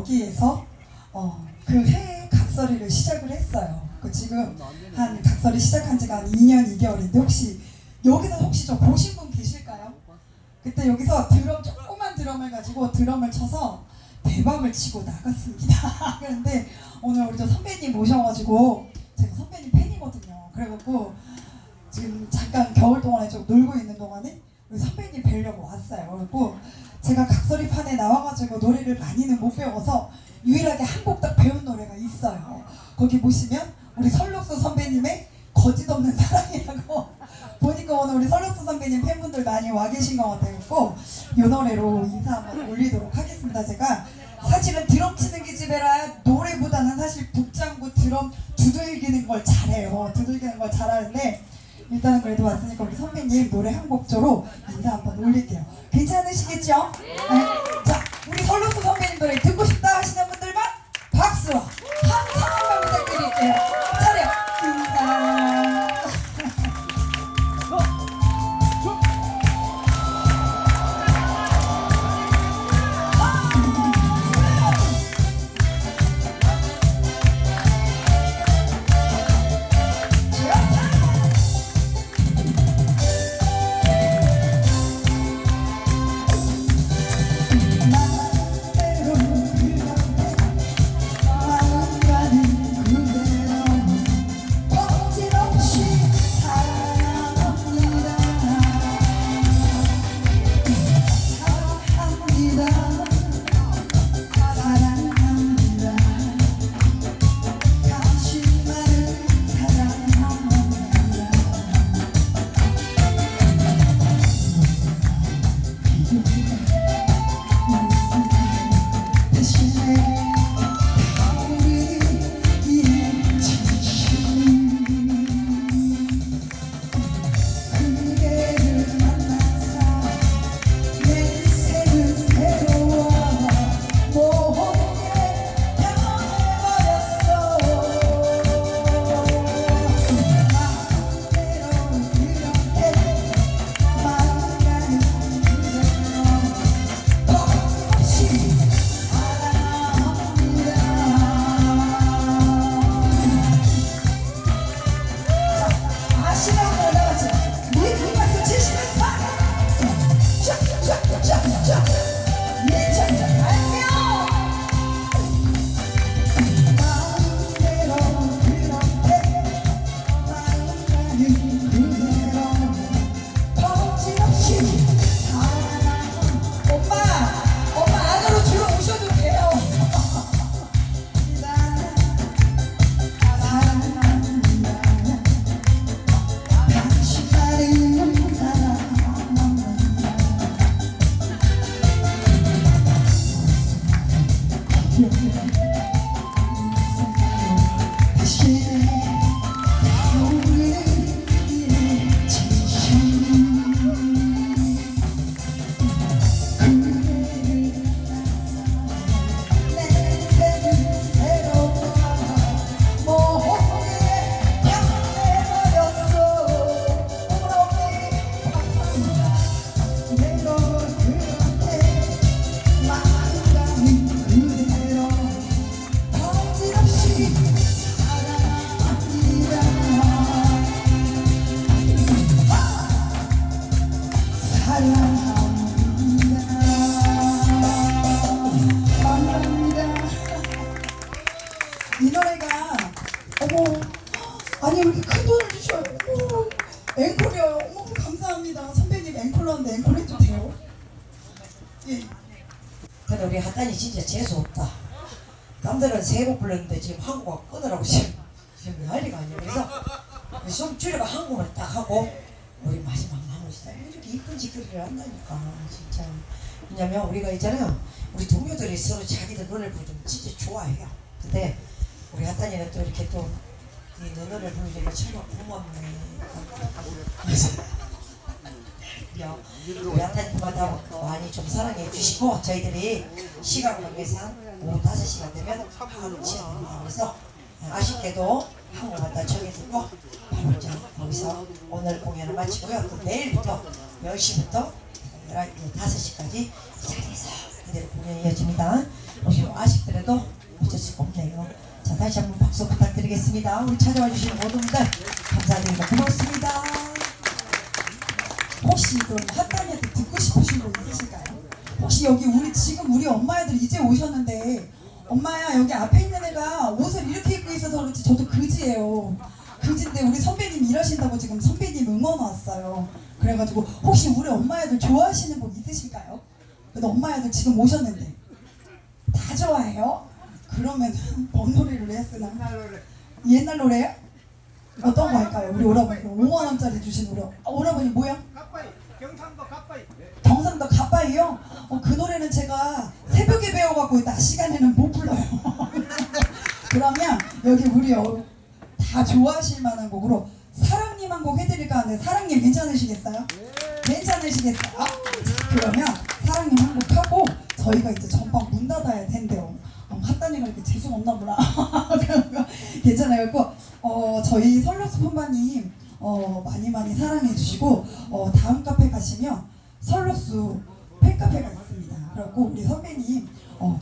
여기에서 어, 그해 각설이를 시작을 했어요. 그 지금 한 각설이 시작한 지가 한 2년 2개월인데 혹시 여기서 혹시 저 보신 분 계실까요? 그때 여기서 드럼 조그만 드럼을 가지고 드럼을 쳐서 대박을 치고 나갔습니다. 그런데 오늘 우리 저 선배님 모셔가지고 제가 선배님 팬이거든요. 그래갖고 지금 잠깐 겨울 동안에 좀 놀고 있는 동안에 우리 선배님 뵈려고 왔어요. 그래갖고 제가 각설이판에 나와가지고 노래를 많이는 못 배워서 유일하게 한 곡 딱 배운 노래가 있어요. 거기 보시면 우리 설록수 선배님의 거짓 없는 사랑이라고 보니까 오늘 우리 설록수 선배님 팬분들 많이 와 계신 것 같아갖고 이 노래로 인사 한번 올리도록 하겠습니다. 제가 사실은 드럼 치는 기집애라 노래보다는 사실 북장구 드럼 두들기는 걸 잘해요. 두들기는 걸 잘하는데 일단은 그래도 왔으니까 우리 선배님 노래 한 곡조로 인사 한번 올릴게요. 괜찮으시겠죠? 네. 자, 우리 설록수 선배님 노래 듣고 싶다 하시는 마 선배님 앵콜로 하는데 앵콜 해도 돼요? 예. 근데 우리 하단이 진짜 재수 없다. 남들은 세곡 불렀는데 지금 한곡 끊으라고 지금 지금 난리가 아니야. 그래서 숨 줄여가 한 곡을 딱 하고 우리 마지막 마무리 시다 이렇게 이쁜 짓거리를 한다니까 진짜. 왜냐면 우리가 있잖아요. 우리 동료들이 서로 자기들 노래를 부르면 진짜 좋아해요. 근데 우리 하단이는 또 이렇게 또이 노래를 부르니까 참 고맙네. 야, 우리 하나님마다 많이 좀 사랑해 주시고 저희들이 시간 관계상 오후 5시가 되면 같이 그래서 아쉽게도 한국 갔다 저기 듣고 바로 이제 거기서 오늘 공연을 마치고요 또 내일부터 10시부터 5시까지 이 자리에서 그대로 공연이 이어집니다 혹시 뭐 아쉽더라도 그래요. 자 다시 한번 박수 부탁드리겠습니다. 우리 찾아와 주신 모든 분들 감사드리고 고맙습니다. 혹시 그럼 핫단이한테 듣고 싶으신 거 있으실까요? 혹시 여기 우리 지금 우리 엄마 애들 이제 오셨는데 엄마야 여기 앞에 있는 애가 옷을 이렇게 입고 있어서 그렇지 저도 그지예요. 그지인데 우리 선배님 일하신다고 지금 선배님 응원 왔어요. 그래가지고 혹시 우리 엄마 애들 좋아하시는 곡 있으실까요? 그래도 엄마 애들 지금 오셨는데 다 좋아해요? 그러면 뭔 노래를 했으나 옛날 노래요? 어떤 거 할까요? 우리 오라버니 5만 원짜리 주신 우리 어- 오라버니 뭐야? 가빠이 경상도 가빠이 경상도 가빠이요? 어, 그 노래는 제가 새벽에 배워갖고 낮 시간에는 못 불러요. 그러면 여기 우리 어, 다 좋아하실 만한 곡으로 사랑님 한 곡 해드릴까 하는데 사랑님 괜찮으시겠어요? 괜찮으시겠어요? 자, 그러면 사랑님 한 곡 하고 저희가 이제 전방 문 닫아야 된대요. 어, 핫다니가 이렇게 재수 없나 보라. 괜찮아요. 그 어, 저희 설러스 폰바님 어, 많이 많이 사랑해 주시고 어, 다음 카페 가시면 설러스 팬카페가 있습니다. 그리고 우리 선배님 어,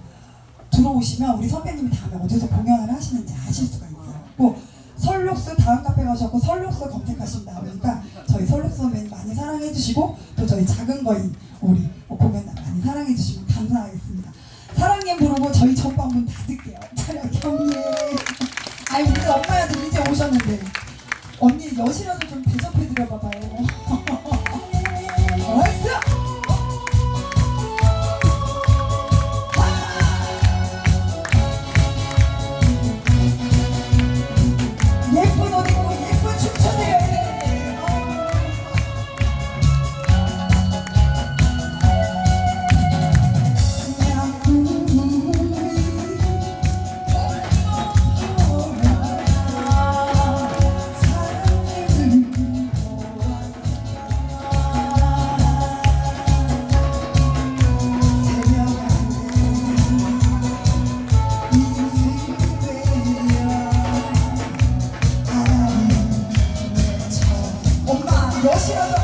들어오시면 우리 선배님이 다음에 어디서 공연을 하시는지 아실 수가 있어요. 또 설록스 다음 카페 가셔서 설록스 검색하시면 나오니까 저희 설록스 선배님 많이 사랑해 주시고 또 저희 작은 거인 우리 어, 공연 많이 사랑해 주시면 감사하겠습니다. 사랑님 부르고 저희 여시라도 좀. Deixa eu